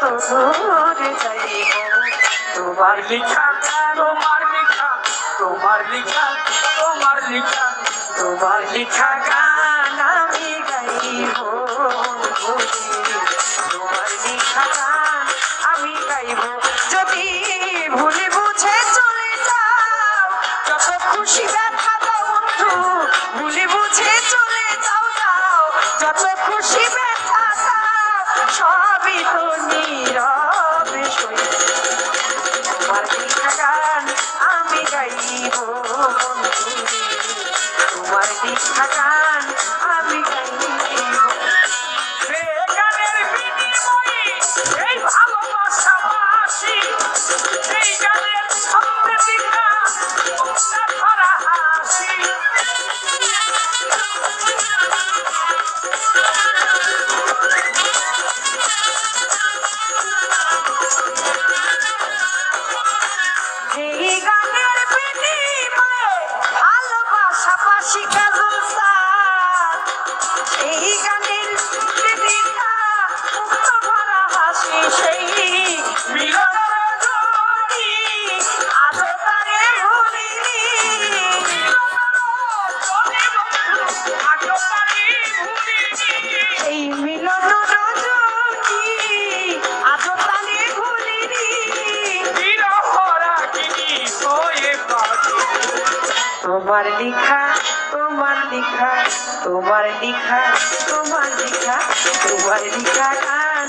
তো ভরে যাইব। তোমার লিখা তোমার লিখা তোমার লিখা তোমার লিখা তোমার লিখা গান। তোমার লিখা তোমার লিখা তোমার লিখা তোমার লিখা তোমার লিখা গান।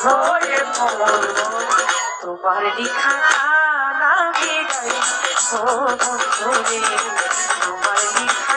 হয়ে পড়ব তোমার লিখা গান আমি গাইব তোমার লিখা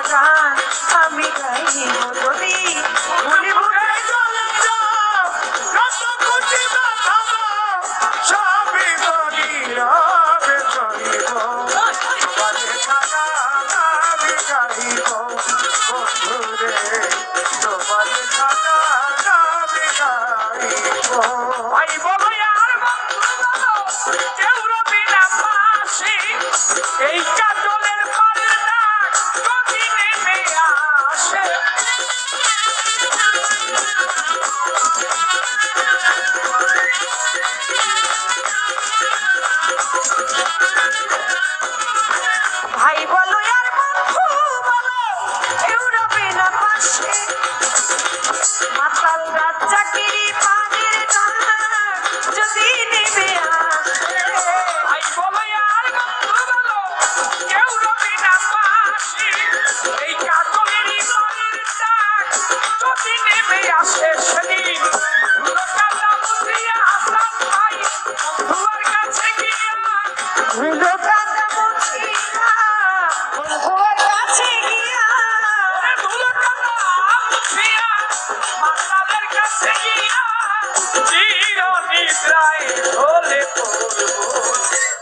চিরনিদ্রায় ঢলে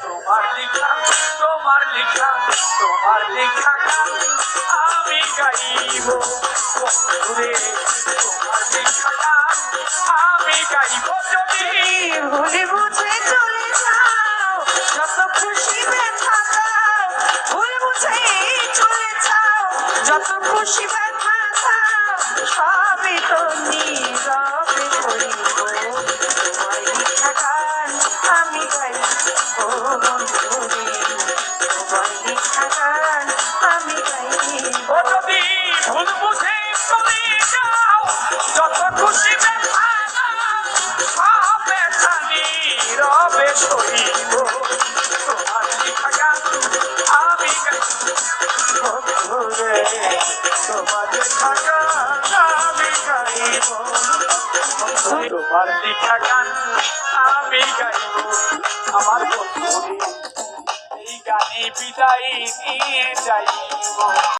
তোমার লিখা তোমার লিখা তোমার লিখা গান আমি গাইব। আমি গাইব আমার বন্ধুরে এই গানে বিদায় নিয়ে যাইব।